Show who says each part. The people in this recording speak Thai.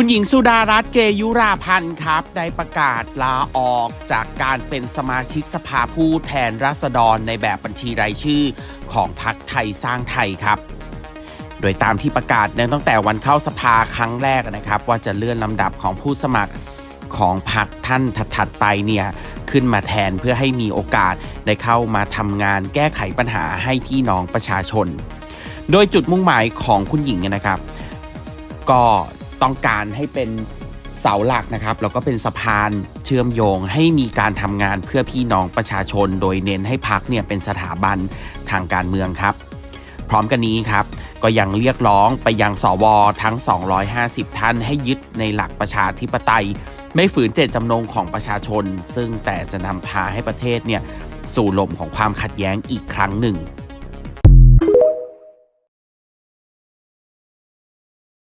Speaker 1: คุณหญิงสุดารัตน์เกยุราพันธ์ครับ ได้ประกาศลาออกจากการเป็นสมาชิกสภาผู้แทนราษฎรในแบบบัญชีรายชื่อของพรรคไทยสร้างไทยครับ โดยตามที่ประกาศเนี่ยตั้งแต่วันเข้าสภาครั้งแรกนะครับ ว่าจะเลื่อนลำดับของผู้สมัครของพรรคท่านถัดๆไปเนี่ยขึ้นมาแทนเพื่อให้มีโอกาสได้เข้ามาทำงานแก้ไขปัญหาให้พี่น้องประชาชน โดยจุดมุ่งหมายของคุณหญิงนะครับ ก็ ต้องการให้เป็นเสาหลักนะครับแล้วก็เป็นสะพานเชื่อมโยงให้มีการทำงานเพื่อพี่น้องประชาชน โดยเน้นให้พักเนี่ยเป็นสถาบันทางการเมืองครับ พร้อมกันนี้ครับ ก็ยังเรียกร้องไปยังสวทั้ง 250 ท่านให้ยึดในหลักประชาธิปไตย ไม่ฝืนเจตจำนงของประชาชน ซึ่งแต่จะนำพาให้ประเทศเนี่ยสู่ลมของความขัดแย้งอีกครั้งหนึ่ง